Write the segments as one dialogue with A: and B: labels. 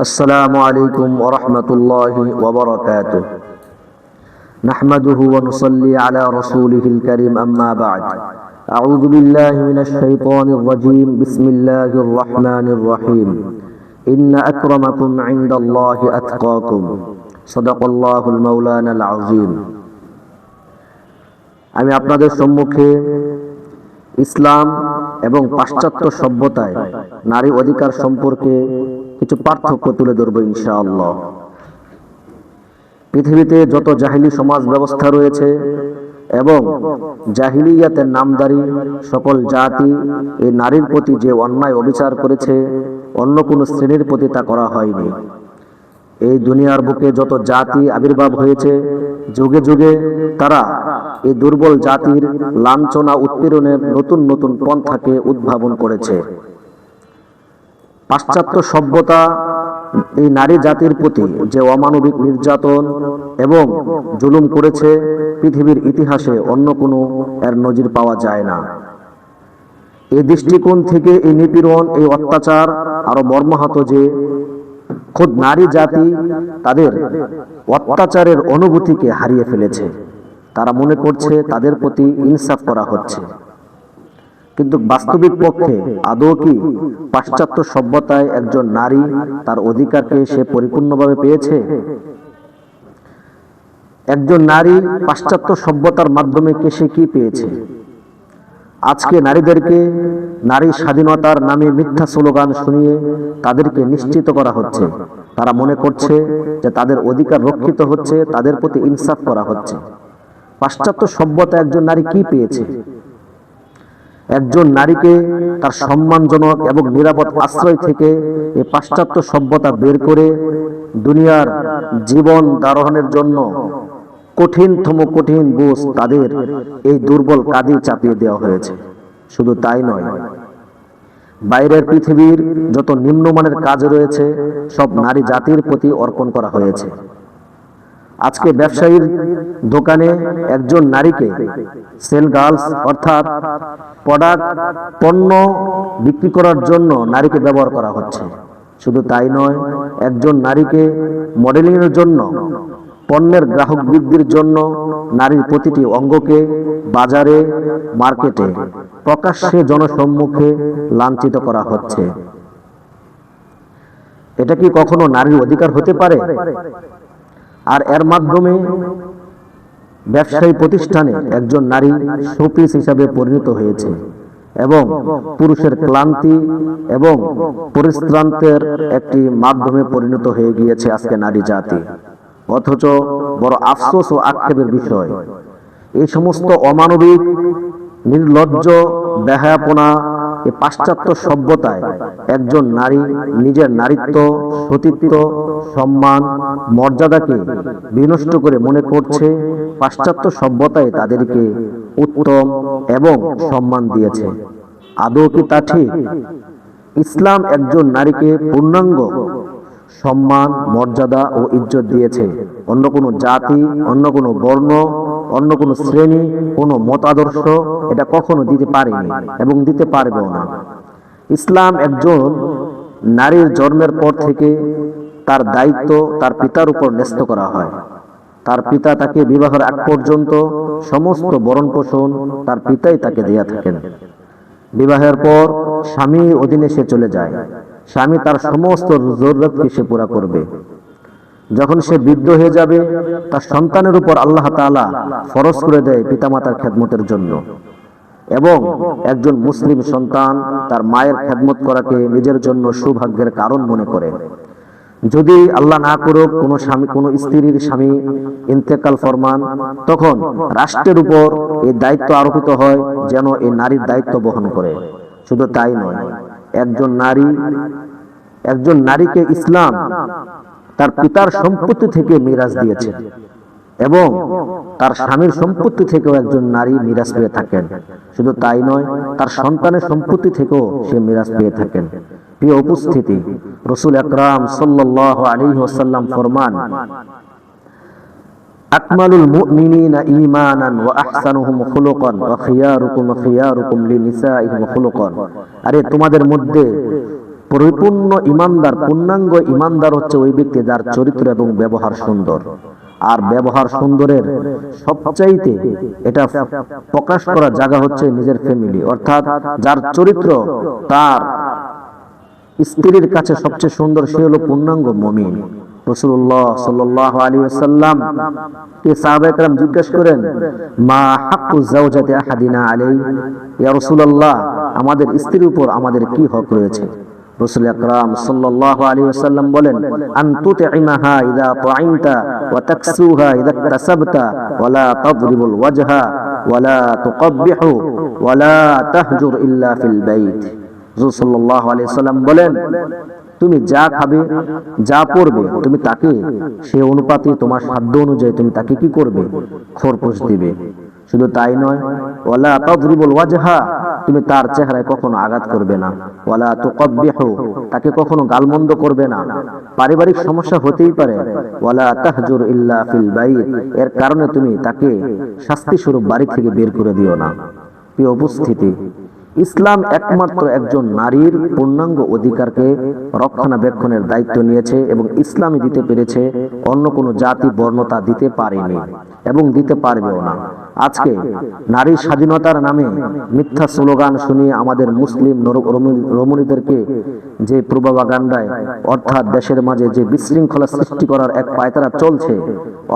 A: السلام عليكم ورحمة الله وبركاته نحمده ونصلي على رسوله الكريم أما بعد أعوذ بالله من الشيطان الرجيم بسم الله الرحمن الرحيم إن أكرمكم عند الله أتقاكم صدق الله المولانا العظيم আমি আপনাদের সম্মুখে ইসলাম এবং পাশ্চাত্য সভ্যতায় নারী অধিকার সম্পর্কে কিছু পার্থক্য তুলে ধরবো ইনশাআল্লাহ। পৃথিবীতে যত জাহিলি সমাজ ব্যবস্থা রয়েছে এবং জাহিলিয়াতের নামদারি সকল জাতি এই নারীর প্রতি যে অন্যায় অবিচার করেছে, অন্য কোনো শ্রেণির প্রতি তা করা হয়নি। এই দুনিয়ার বুকে যত জাতি আবির্ভাব হয়েছে, যুগে যুগে তারা এই দুর্বল জাতির লাঞ্ছনা, উৎপীড়নের নতুন নতুন পন্থাকে উদ্ভাবন করেছে। পাশ্চাত্য সভ্যতা এই নারী জাতির প্রতি যে অমানবিক নির্যাতন এবং জুলুম করেছে, পৃথিবীর ইতিহাসে অন্য কোনো এর নজির পাওয়া যায় না। এই দৃষ্টিকোণ থেকে এই নিপীড়ন, এই অত্যাচার আরও মর্মাহত যে খোদ নারী জাতি তাদের অত্যাচারের অনুভূতিকে হারিয়ে ফেলেছে। তারা মনে করছে তাদের প্রতি ইনসাফ করা হচ্ছে। কিন্তু বাস্তবিক পক্ষে আদৌ কি পাশ্চাত্য সভ্যতায় একজন নারী তার অধিকারকে সে পরিপূর্ণভাবে পেয়েছে? একজন নারী পাশ্চাত্য সভ্যতার মাধ্যমে কে সে কি পেয়েছে? আজকে নারীদেরকে নারী স্বাধীনতার নামে মিথ্যা স্লোগান শুনিয়ে তাদেরকে নিশ্চিত করা হচ্ছে। তারা মনে করছে যে তাদের অধিকার রক্ষিত হচ্ছে, তাদের প্রতি ইনসাফ করা হচ্ছে। পাশ্চাত্য সভ্যতা একজন নারী কি পেয়েছে? একজন নারীকে তার সম্মানজনক এবং নিরাপদ আশ্রয় থেকে এই পাশ্চাত্য সভ্যতা বের করে দুনিয়ার জীবন ধারণের জন্য কঠিনতম কঠিন বোঝ তাদের এই দুর্বল কাঁধে চাপিয়ে দেওয়া হয়েছে। শুধু তাই নয়, বাইরের পৃথিবীর যত নিম্নমানের কাজ রয়েছে, সব নারী জাতির প্রতি অর্পণ করা হয়েছে। আজকে ব্যবসায়ীর দোকানে একজন নারীকে সেল গার্লস অর্থাৎ প্রোডাক্ট পণ্য বিক্রি করার জন্য নারীকে ব্যবহার করা হচ্ছে। শুধু তাই নয়, একজন নারীকে মডেলিংয়ের জন্য, পণ্যের গ্রাহক বৃদ্ধির জন্য নারীর প্রতিটি অঙ্গকে বাজারে, মার্কেটে প্রকাশ্যে জনসম্মুখে লাঞ্ছিত করা হচ্ছে। এটা কি কখনো নারীর অধিকার হতে পারে? আর এর মাধ্যমে ব্যবসায়ী প্রতিষ্ঠানে একজন নারী শোপিস হিসাবে পরিণত হয়েছে এবং পুরুষের ক্লান্তি এবং পরিশ্রান্তের একটি মাধ্যমে পরিণত হয়ে গিয়েছে আজকে নারী জাতি। অথচ বড় আফসোস ও আক্ষেপের বিষয়, এই সমস্ত অমানবিক, নির্লজ্জ এই পাশ্চাত্য সভ্যতায় একজন নারী নিজের নারীত্ব, সতীত্ব, সম্মান, মর্যাদাকে বিনষ্ট করে মনে করছে, পাশ্চাত্য সভ্যতায় তাদেরকে উত্তম এবং সম্মান দিয়েছে। আদৌ কি তা ঠিক? ইসলাম একজন নারীকে পূর্ণাঙ্গ সম্মান, মর্যাদা ও ইজ্জত দিয়েছে। অন্য কোনো জাতি, অন্য কোনো বর্ণ অন্য কোনো শ্রেণি, কোনো মতাদর্শ এটা কখনো দিতে পারেনি এবং দিতে পারবেও না। ইসলাম একজন নারীর জন্মের পর থেকে তার দায়িত্ব তার পিতার উপর ন্যস্ত করা হয়। তার পিতা তাকে বিবাহের আগ পর্যন্ত সমস্ত বরণ পোষণ তার পিতাই তাকে দেয়া থাকেন। বিবাহের পর স্বামী অধীনে সে চলে যায়। স্বামী তার সমস্ত জরুরতকে সে পুরা করবে। যখন সে বৃদ্ধ হয়ে যাবে, তার সন্তানের উপর আল্লাহ তাআলা ফরজ করে দেয় পিতামাতার খেদমতের জন্য। এবং একজন মুসলিম সন্তান তার মায়ের খেদমত করাকে নিজের জন্য সৌভাগ্যের কারণ মনে করে। যদি আল্লাহ না করুক, কোনো স্বামী, কোনো স্ত্রীর স্বামী ইন্তেকাল ফরমান, তখন রাষ্ট্রের উপর এই দায়িত্ব আরোপিত হয় যেন এই নারীর দায়িত্ব বহন করে। শুধু তাই নয়, একজন নারী, একজন নারীকে ইসলাম তার পিতার সম্পত্তি থেকে মিরাজ দিয়েছে এবং তার স্বামীর সম্পত্তি থেকেও একজন নারী মিরাজ পেয়ে থাকেন। শুধু তাই নয়, তার সন্তানের সম্পত্তি থেকেও সে মিরাজ পেয়ে থাকেন। প্রিয় উপস্থিতি, রসুল আকরাম সাল্লাহ আলী ওসাল্লাম ফরমান, আকমালুল মুমিনিনা ঈমানান ওয়া আহসানুহুম খুলুকান ওয়া খিয়ারুকুম খিয়ারুকুম আরে, তোমাদের মধ্যে পরিপূর্ণ ইমানদার, পূর্ণাঙ্গ ইমানদার হচ্ছে ওই ব্যক্তি যার চরিত্র এবং ব্যবহার সুন্দর। আর ব্যবহার সুন্দরের সবচাইতে এটা প্রকাশ করার জায়গা হচ্ছে নিজের ফ্যামিলি অর্থাৎ যার চরিত্র তার স্ত্রীর কাছে সবচেয়ে সুন্দর, সে হলো পূর্ণাঙ্গ মমিন। রসুল্লাহ সাল্লাহ আলী আসাল্লাম কে সাহাবাহাম জিজ্ঞেস করেন, মা হাক্কু জাওজাতে আহাদিনা আলাই ইয়া রাসূলুল্লাহ, আমাদের স্ত্রীর উপর আমাদের কি হক রয়েছে? রসুল আকরাম সাল্লাল্লাহু আলাইহি ওয়াসাল্লাম বলেন, আন তুঈমতা ওয়া তাকসুহা ওয়া লা তাদরিবুল ওয়াজহা ওয়া লা তুকব্বিহু ওয়া লা তাহজুর ইল্লা ফিল বাইত। সাল্লাল্লাহু আলাইহি ওয়াসাল্লাম বলেন, তুমি যা খাবে, যা পড়বে, তুমি তাকে, সে অনুপাতে তোমার সাধ্য অনুযায়ী তুমি তাকে কি করবে? খোরপোশ দিবে। শুধু তাই নয়, ওয়ালা তাদরিবুল ওয়াজহা, তুমি তার চেহারায় কখনো আঘাত করবে না। ওয়ালা তুকাব্বিহু, তাকে কখনো গালমন্দ করবে না। পারিবারিক সমস্যা হতেই পারে। ওয়ালা তাহজুর ইল্লা ফিল বাইত, এর কারণে তুমি তাকে শাস্তি স্বরূপ বাড়ি থেকে বের করে দিও না। প্রিয় উপস্থিতি, ইসলাম একমাত্র একজন নারীর পূর্ণাঙ্গ অধিকারকে রক্ষণাবেক্ষণের দায়িত্ব নিয়েছে এবং ইসলামই দিতে পেরেছে, অন্য কোনো জাতি বর্ণতা দিতে পারেনি এবং দিতে পারবেও না। আজকে নারী স্বাধীনতার নামে মিথ্যা স্লোগান শুনিয়ে আমাদের মুসলিম রমণীদেরকে যে পূর্বাগান্ডায় অর্থাৎ দেশের মাঝে যে বিশৃঙ্খলা সৃষ্টি করার এক পায়তারা চলছে,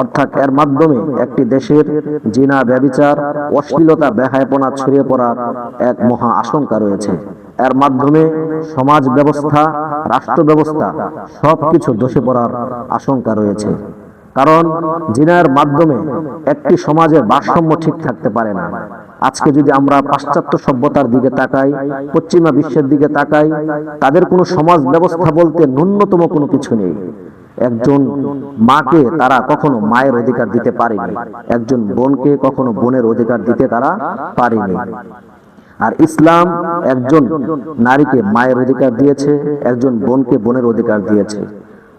A: অর্থাৎ এর মাধ্যমে একটি দেশের জিনা ব্যবিচার, অশ্লীলতা, বেহায়পনা ছড়িয়ে পড়ার এক মহা আশঙ্কা রয়েছে। এর মাধ্যমে সমাজ ব্যবস্থা রাষ্ট্র ব্যবস্থা সবকিছু দোষে পড়ার আশঙ্কা রয়েছে। কারণ জিনার মাধ্যমে একটি সমাজের ভারসাম্য ঠিক থাকতে পারে না। আজকে যদি আমরা পাশ্চাত্য সভ্যতার দিকে তাকাই, পশ্চিমা বিশ্বের দিকে তাকাই, তাদের কোনো সমাজ ব্যবস্থা বলতে ন্যূনতম কোনো কিছু নেই। একজন মাকে তারা কখনো মায়ের অধিকার দিতে পারেনি, একজন বোনকে কখনো বোনের অধিকার দিতে তারা পারেনি। আর ইসলাম একজন নারীকে মায়ের অধিকার দিয়েছে, একজন বোনকে বোনের অধিকার দিয়েছে।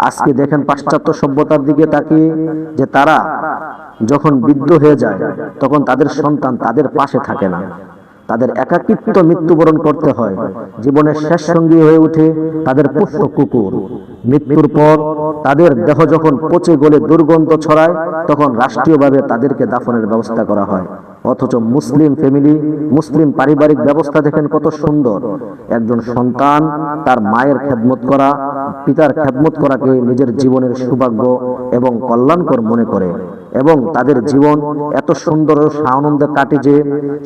A: আজকে দেখেন পাশ্চাত্য সভ্যতার দিকে তাকিয়ে যে তারা যখন বৃদ্ধ হয়ে যায়, তখন তাদের সন্তান তাদের পাশে থাকে না। তাদের একাকিত্ব মৃত্যুবরণ করতে হয়। জীবনের শেষ সঙ্গী হয়ে ওঠে তাদের পুষ্প কুকুর। মৃত্যুর পর তাদের দেহ যখন পচে গলে দুর্গন্ধ ছড়ায়, তখন রাষ্ট্রীয়ভাবে তাদেরকে দাফনের ব্যবস্থা করা হয়। অথচ মুসলিম ফ্যামিলি মুসলিম পারিবারিক ব্যবস্থা দেখেন কত সুন্দর। একজন সন্তান, তার মায়ের খেদমত করা, পিতার খেদমত করাকে নিজের জীবনের সৌভাগ্য এবং কল্যাণকর মনে করে। এবং তাদের জীবন এত সুন্দর ও আনন্দে কাটে যে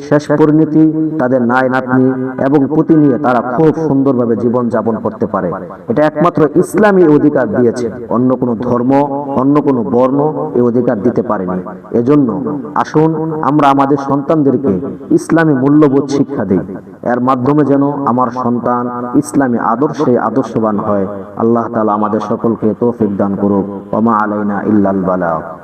A: শেষ পরিণতি তাদের নায় নাতনি এবং পুতি নিয়ে তারা খুব সুন্দরভাবে জীবন যাপন করতে পারে। এটা একমাত্র ইসলামী অধিকার দিয়েছে। অন্য কোনো ধর্ম, অন্য কোনো বর্ণ এই অধিকার দিতে পারেনি। এজন্য আসুন আমরা আমাদের সন্তানদেরকে ইসলামী মূল্যবোধ শিক্ষা দিই। এর মাধ্যমে যেন আমার সন্তান ইসলামী আদর্শে আদর্শবান হয়। আল্লাহ তালা আমাদের সকলকে তৌফিক দান করুক। ওমা আলাইনা ইল্লাল বালা।